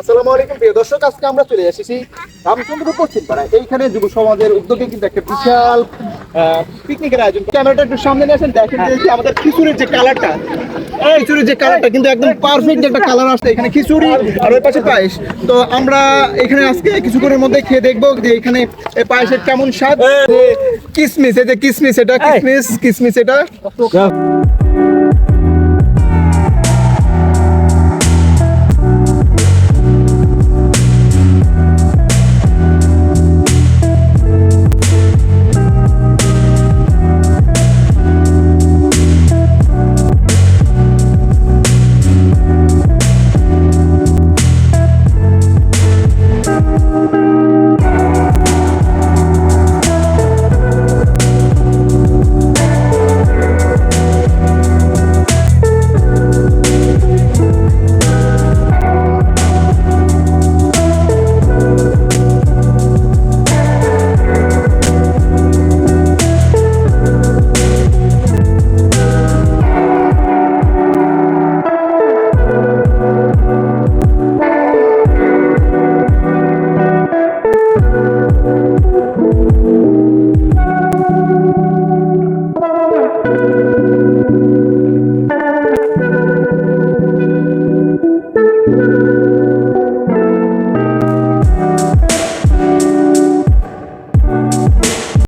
আসসালামু আলাইকুম, প্রিয় দর্শক, আজকে আমরা চলে এসেছি রামচন্দ্রপুর পশ্চিম পাড়ায়। এইখানে যুব সমাজের উদ্যোগে কিন্তু একটা বিশাল পিকনিকের আয়োজন। ক্যামেরাটা একটু সামনে নিয়ে আসেন, দেখেন যে আমাদের খিচুড়ির যে কালারটা এই খিচুড়ির যে কালারটা কিন্তু একদম পারফেক্ট একটা কালার আসছে এখানে, খিচুড়ি আর ওই পাশে পায়েস। তো আমরা এখানে আজকে কিছুক্ষণের মধ্যে খেয়ে দেখব যে এখানে পায়েসের কেমন স্বাদ। কিসমিস, এই যে কিসমিস, এটা কিসমিস কিসমিস এটা।